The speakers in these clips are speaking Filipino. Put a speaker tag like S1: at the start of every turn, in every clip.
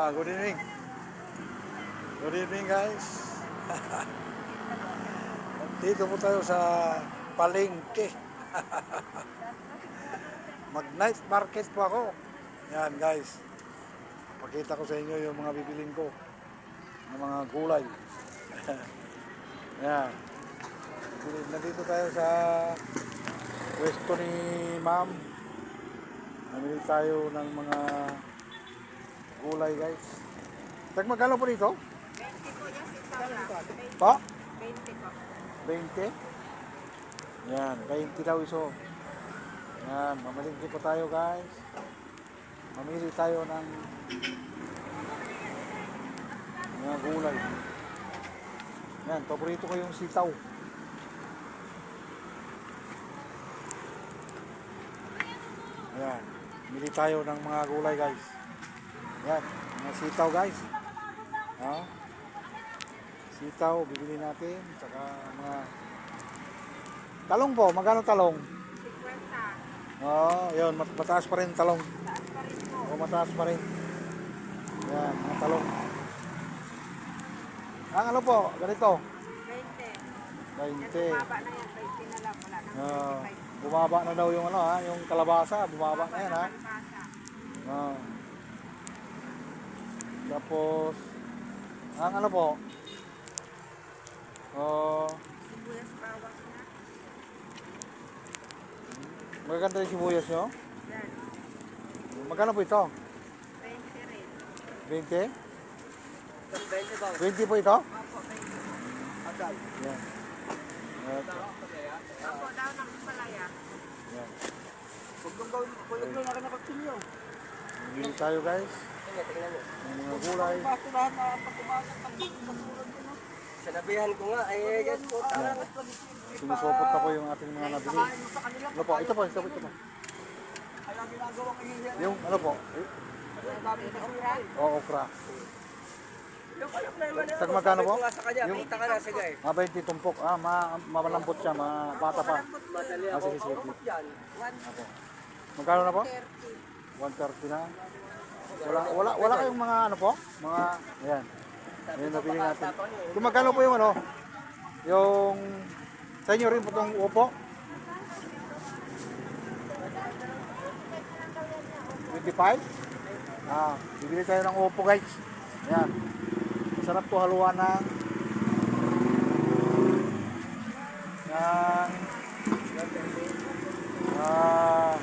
S1: Ah, good evening. Good evening guys. Dito po tayo sa palengke. Mag night market po ako. Yan guys. Pakita ko sa inyo yung mga bibiling ko. Ng mga gulay. Yan. Nandito tayo sa pwesto ni ma'am. Namili tayo ng mga gulay guys. Tag magkano po dito?
S2: 20 po yung sitaw.
S1: Pa?
S2: 20 po.
S1: 20? Yan, 20 daw iso. Yan, mamalingki po tayo guys. Mamili tayo ng mga gulay. Yan, paborito ko yung sitaw. Yan, bili tayo ng mga gulay guys. Yan, mga sitaw guys. Ha? Sitaw, bibili natin. Tsaka mga talong po. Magkano talong?
S2: 50.
S1: Oo, oh, yun. mat- Mataas pa rin talong.
S2: Taas pa rin po.
S1: O, mataas pa rin. Yan, mga talong. Ang ano po, ganito.
S2: 20. Yan
S1: 20.
S2: bumaba na yan. 20 na lang. Wala
S1: Oo.
S2: 25.
S1: bumaba na daw yung ano ha, yung kalabasa. Bumaba na yan ha.
S2: Kalbasa.
S1: Oo. Tapos, ang ano po, oh,
S2: Sibuyas bawang na.
S1: magaganda yung sibuyas nyo.
S2: Yan.
S1: Magkano po ito?
S2: 20 rin.
S1: 20?
S3: 20 ba?
S1: 20 po ito?
S2: Opo, 20.
S3: Agad.
S1: Yan. At,
S2: Opo, daw ng palaya.
S1: yan. Bibili tayo guys.
S3: Sige, tingnan mo.
S1: Mga gulay.
S3: Basto lahat na pagkumasok ng basurang ko, no? Sinabihan ko nga, ay, yes po.
S1: Sinusupot na po yung ating mga nabili.
S3: Sa.
S1: Ano po? Ito po, ito po, ito po. Yung ano po? Eh,
S3: Ang dami na basura.
S1: O, okra.
S3: Yung alam na
S1: Tag magkano po?
S3: Sa
S1: Yung-
S3: kita ka na, sige.
S1: Mga 20 tumpok. Ah, ma malambot siya, ma bata pa.
S3: Madali
S1: Ah,
S3: ako
S1: sige, sige. Ako. Magkano na po?
S2: 30.
S1: 130 na. Wala, wala, wala kayong mga ano po? Mga, ayan. Ayan, nabili natin. Kung magkano po yung ano? Yung, sa inyo rin po itong upo? 25? Ah, bibili tayo ng upo guys. Ayan. Masarap to haluan ng ng ah,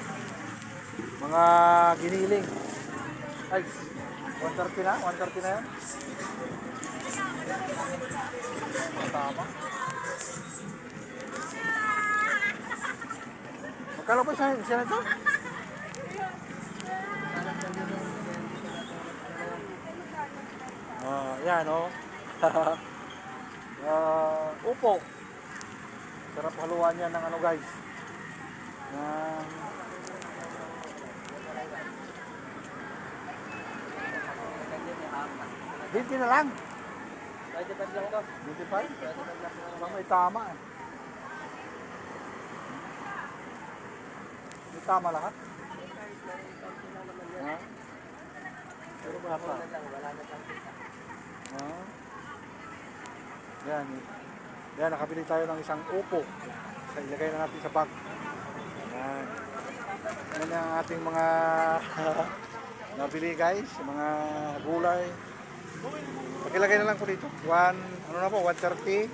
S1: mga giniling. Ay, 130 na? 130 na yan? Tama. Magkano po siya, siya na ito? Ah, yan oh. Ah, upo. Sarap haluan yan ng ano guys. Ng 20 na lang.
S3: Pwede pa lang daw.
S1: 25? Bang may tama eh. May tama lahat? Ha? Pero ba pa?
S3: Wala lang, wala na lang.
S1: Ha? Yan. Yan, nakabili tayo ng isang upo. Sa ilagay na natin sa bag. Yan. Yan ang ating mga nabili guys. Mga gulay. Pakilagay na lang po dito. One, ano na po, 130.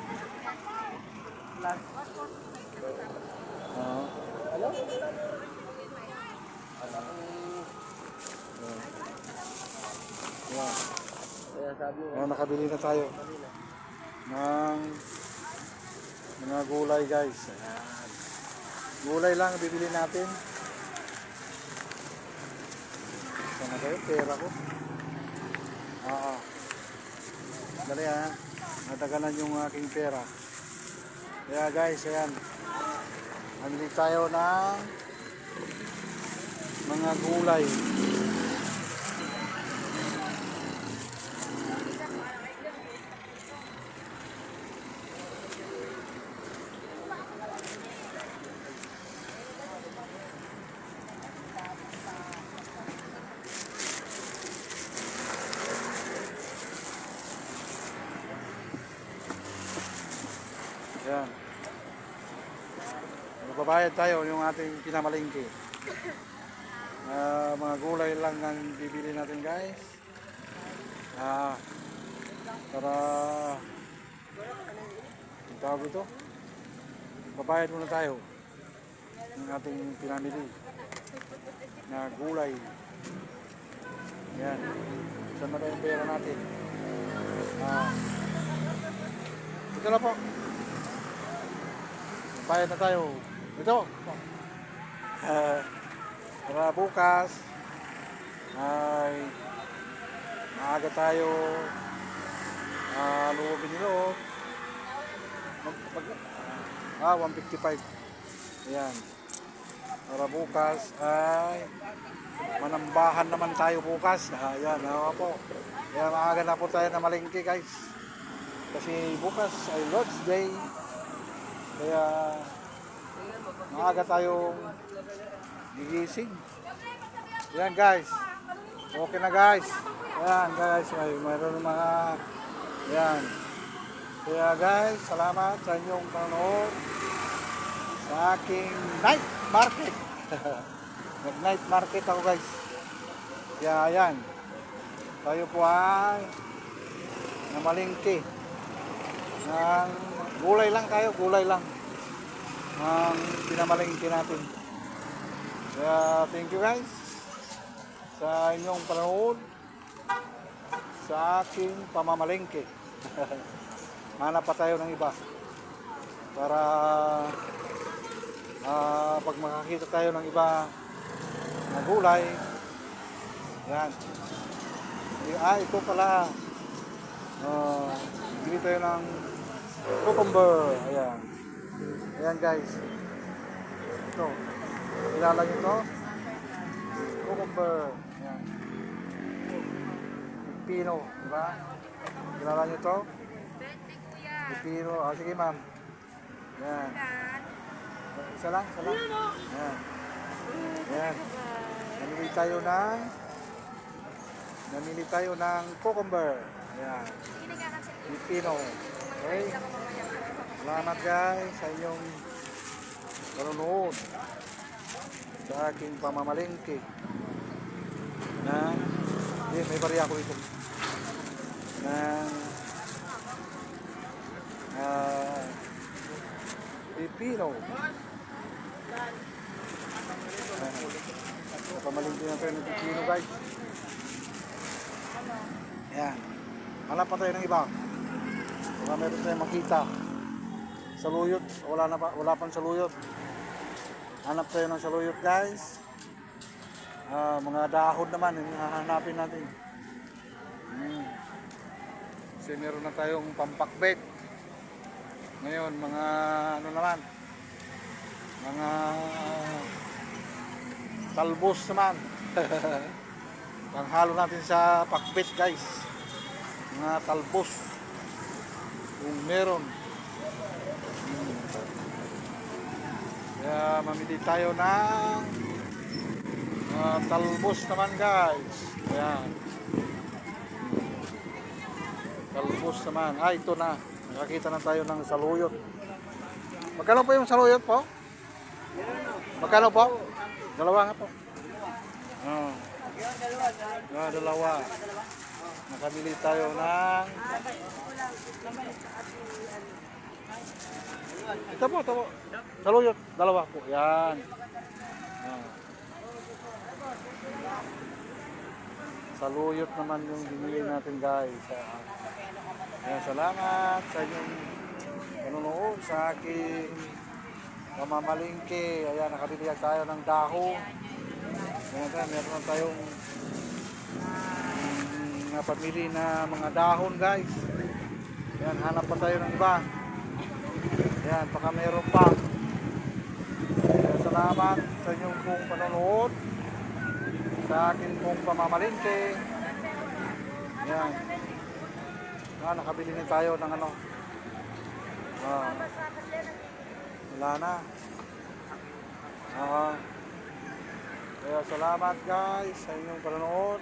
S1: Plus. Oo.
S3: Ano?
S1: Yan.
S3: Kaya sabi mo,
S1: Yan, nakabili na tayo ng mga gulay guys. Ayan. Gulay lang bibili natin. Saan na kayo? Pera ko. Oo. Dali ha. Natagalan yung aking pera. Kaya guys, ayan. Namili tayo ng mga gulay. Magbabayad tayo yung ating pinamalingki. Ah, mga gulay lang ang bibili natin guys. Ah, para ang tawag ito. Babayad muna tayo ng ating pinamili na gulay. Yan. Saan na yung pera natin? Ah. Ito na po. Bayad na tayo. Ito. Ah, para bukas ay maaga tayo ah, luwabin nilo. Mag, mag, ah, 155. Ayan. Para bukas ay manambahan naman tayo bukas. Ah, Ayan, ako po. Kaya maaga na po tayo na malingki guys. Kasi bukas ay Lord's Day. Kaya maaga tayong gigising. Ayan guys. Okay na guys. Ayan guys. May mayroon mga ayan. Kaya guys, salamat sa inyong panonood sa aking night market. Nag-night market ako guys. Kaya ayan. Tayo po ay namalingki. Ng gulay lang tayo, gulay lang. Ang pinamalingki natin. Kaya thank you guys sa inyong panonood sa aking pamamalingki. Hanap pa tayo ng iba para ah, pag makakita tayo ng iba na gulay yan ah ito pala uh, bili tayo ng cucumber ayan ayan guys. Ito. Kilala nyo ito. Cucumber. Ayan. Pino diba kilala nyo ito.
S2: Birthday kuya.
S1: pino ah sige ma'am. Yan
S2: Dan.
S1: isa lang isa lang. Ayan. Ayan. Namili tayo ng namili tayo ng cucumber. Ayan. Pipino okay salamat guys sa inyong panonood sa aking pamamalingki na hindi may bariya ko ito na ah, pipino Ayan. Pamalingki na tayo ng pipino guys Ayan. Hanap pa tayo ng iba. Baka meron tayong makita. Saluyot. Wala na pa. Wala pang saluyot. Hanap tayo ng saluyot guys. Ah, mga dahon naman. Yung hahanapin natin. Hmm. Kasi meron na tayong pampakbet. Ngayon, mga ano naman. Mga talbos naman. Panghalo natin sa pakbet guys. Mga talbos. Kung meron. Kaya mamili tayo ng mga talbos naman guys. Ayan. Talbos naman. Ah, ito na. Nakakita na tayo ng saluyot. Magkano po yung saluyot po? Magkano po? Dalawa nga po. Oh. Ah, dalawa. Nakabili tayo ng... Ito po, ito po. Saluyot, dalawa po. Yan. Ah. Saluyot naman yung binili natin guys. Yan, salamat sa inyong panonood sa aking pamamalingki. Ayan, nakabili tayo ng dahon. Ayan, tayo, meron tayong mm, napamili na mga dahon guys. Ayan, hanap pa tayo ng iba. Ayan, baka meron pa. Ayan, salamat sa inyong pong panonood sa akin pong pamamalingki. Ayan. Ah, nakabili na tayo ng ano. Ah, wala na. Ah, kaya salamat guys sa inyong panonood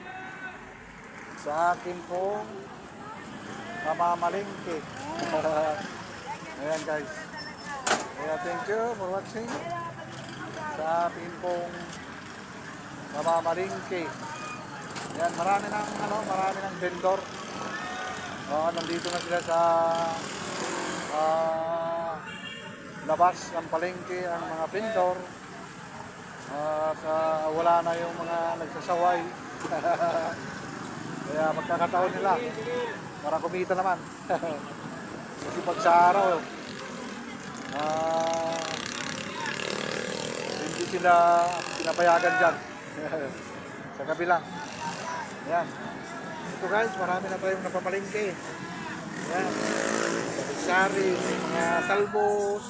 S1: sa akin pong pamamalingki. Ayan guys. Kaya thank you for watching. sa ating pong namamalingke. Yan, marami ng ano, marami ng vendor. Oo, nandito na sila sa ah, labas ng palengke ang mga vendor. At ah, wala na yung mga nagsasaway. Kaya magkakataon nila para kumita naman. Kasi pag sa araw, ah, hindi sila pinapayagan dyan. sa kabilang. Yan. Ito guys, marami na tayong napapalingke. Yan. Sari, mga talbos,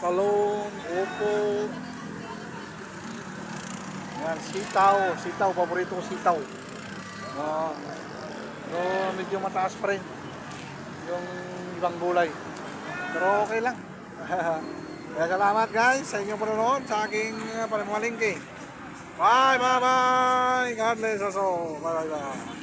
S1: talong, upo. Yan, sitaw. Sitaw, paborito ko sitaw. Ah, pero medyo mataas pa rin yung ibang gulay. Pero okay lang. Kaya salamat guys sa inyong panonood sa aking uh, panamalingke. Bye, bye, bye. God bless us all. Bye, bye, bye.